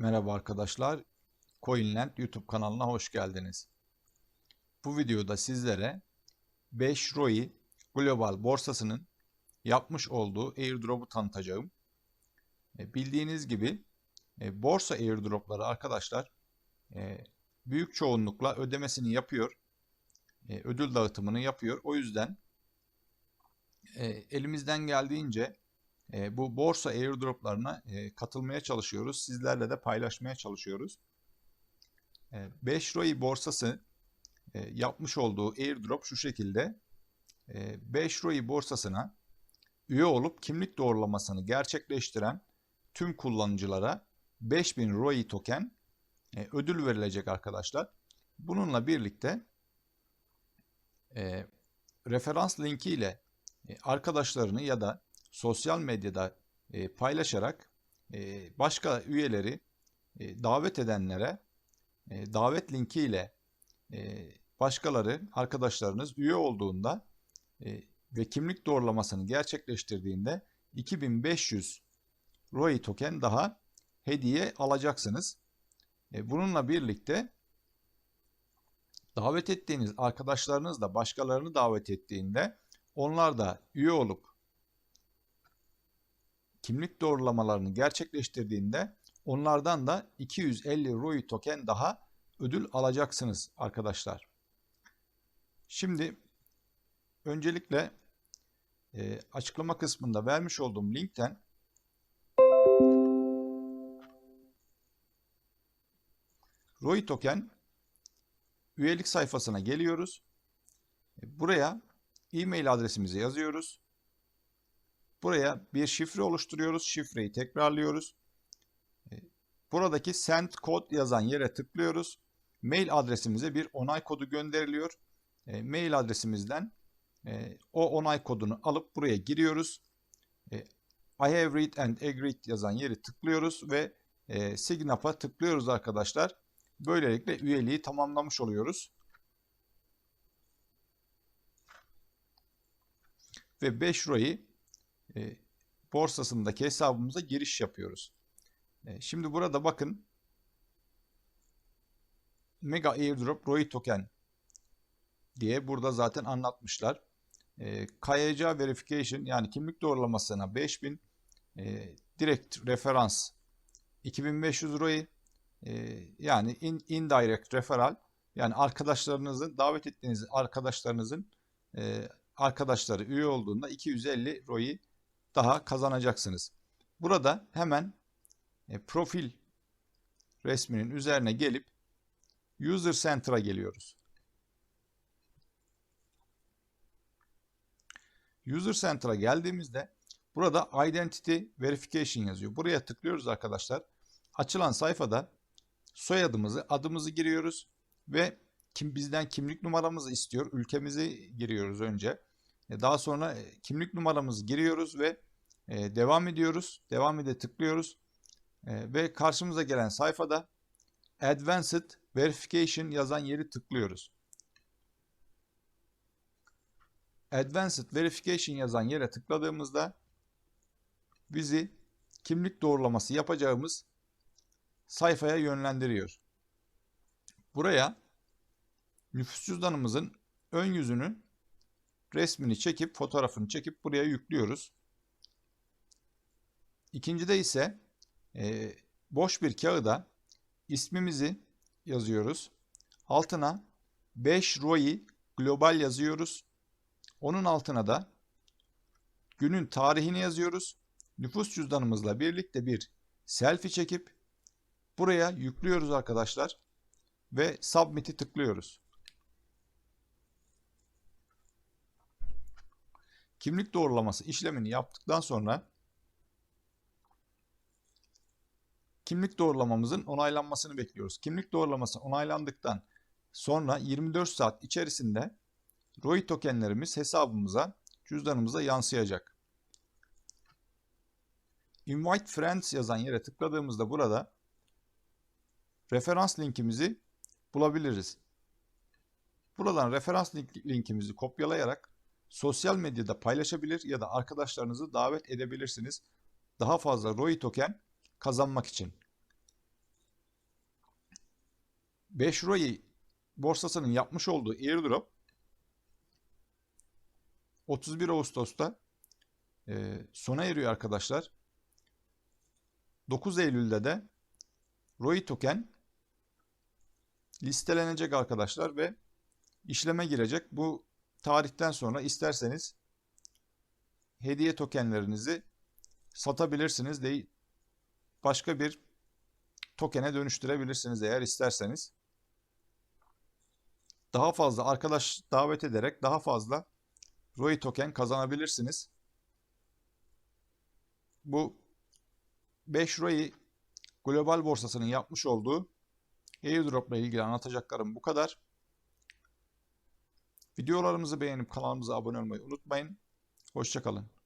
Merhaba arkadaşlar, CoinLand YouTube kanalına hoş geldiniz. Bu videoda sizlere 5 ROI Global borsasının yapmış olduğu airdrop'u tanıtacağım. E, Bildiğiniz gibi e, borsa airdrop'ları arkadaşlar e, büyük çoğunlukla ödemesini yapıyor, ödül dağıtımını yapıyor. O yüzden elimizden geldiğince e, bu borsa airdroplarına e, katılmaya çalışıyoruz. Sizlerle de paylaşmaya çalışıyoruz. E, 5 ROI borsası e, yapmış olduğu airdrop şu şekilde. E, 5 ROI borsasına üye olup kimlik doğrulamasını gerçekleştiren tüm kullanıcılara 5000 ROI token e, ödül verilecek arkadaşlar. Bununla birlikte e, referans linki ile e, arkadaşlarını ya da sosyal medyada e, paylaşarak e, başka üyeleri e, davet edenlere e, davet linki ile e, başkaları arkadaşlarınız üye olduğunda e, ve kimlik doğrulamasını gerçekleştirdiğinde 2500 ROI token daha hediye alacaksınız. E, bununla birlikte davet ettiğiniz arkadaşlarınız da başkalarını davet ettiğinde onlar da üye olup kimlik doğrulamalarını gerçekleştirdiğinde onlardan da 250 ROI token daha ödül alacaksınız arkadaşlar. Şimdi öncelikle e, açıklama kısmında vermiş olduğum linkten ROI token üyelik sayfasına geliyoruz. Buraya e-mail adresimizi yazıyoruz. Buraya bir şifre oluşturuyoruz. Şifreyi tekrarlıyoruz. Buradaki send kod yazan yere tıklıyoruz. Mail adresimize bir onay kodu gönderiliyor. E, mail adresimizden e, o onay kodunu alıp buraya giriyoruz. E, I have read and agreed yazan yeri tıklıyoruz ve e, sign up'a tıklıyoruz arkadaşlar. Böylelikle üyeliği tamamlamış oluyoruz. Ve 5 ROI e, borsasındaki hesabımıza giriş yapıyoruz. E, şimdi burada bakın Mega Airdrop ROI Token diye burada zaten anlatmışlar. E, KYC Verification yani kimlik doğrulamasına 5000 e, direkt referans 2500 ROI e, yani in, indirect referral yani arkadaşlarınızın davet ettiğiniz arkadaşlarınızın e, arkadaşları üye olduğunda 250 ROI daha kazanacaksınız. Burada hemen e, profil resminin üzerine gelip User Center'a geliyoruz. User Center'a geldiğimizde burada Identity Verification yazıyor. Buraya tıklıyoruz arkadaşlar. Açılan sayfada soyadımızı, adımızı giriyoruz ve kim bizden kimlik numaramızı istiyor. Ülkemizi giriyoruz önce. E, daha sonra e, kimlik numaramızı giriyoruz ve e, devam ediyoruz. Devam ede tıklıyoruz. Ve karşımıza gelen sayfada Advanced Verification yazan yeri tıklıyoruz. Advanced Verification yazan yere tıkladığımızda bizi kimlik doğrulaması yapacağımız sayfaya yönlendiriyor. Buraya nüfus cüzdanımızın ön yüzünün resmini çekip fotoğrafını çekip buraya yüklüyoruz. İkincide ise e, boş bir kağıda ismimizi yazıyoruz. Altına 5 ROI global yazıyoruz. Onun altına da günün tarihini yazıyoruz. Nüfus cüzdanımızla birlikte bir selfie çekip buraya yüklüyoruz arkadaşlar ve submit'i tıklıyoruz. Kimlik doğrulaması işlemini yaptıktan sonra kimlik doğrulamamızın onaylanmasını bekliyoruz. Kimlik doğrulaması onaylandıktan sonra 24 saat içerisinde ROI tokenlerimiz hesabımıza, cüzdanımıza yansıyacak. Invite Friends yazan yere tıkladığımızda burada referans linkimizi bulabiliriz. Buradan referans linkimizi kopyalayarak sosyal medyada paylaşabilir ya da arkadaşlarınızı davet edebilirsiniz. Daha fazla ROI token kazanmak için. 5 ROI borsasının yapmış olduğu airdrop 31 Ağustos'ta e, sona eriyor arkadaşlar. 9 Eylül'de de ROI token listelenecek arkadaşlar ve işleme girecek. Bu tarihten sonra isterseniz hediye tokenlerinizi satabilirsiniz de başka bir tokene dönüştürebilirsiniz eğer isterseniz. Daha fazla arkadaş davet ederek daha fazla ROI token kazanabilirsiniz. Bu 5 ROI global borsasının yapmış olduğu airdrop ile ilgili anlatacaklarım bu kadar. Videolarımızı beğenip kanalımıza abone olmayı unutmayın. Hoşçakalın.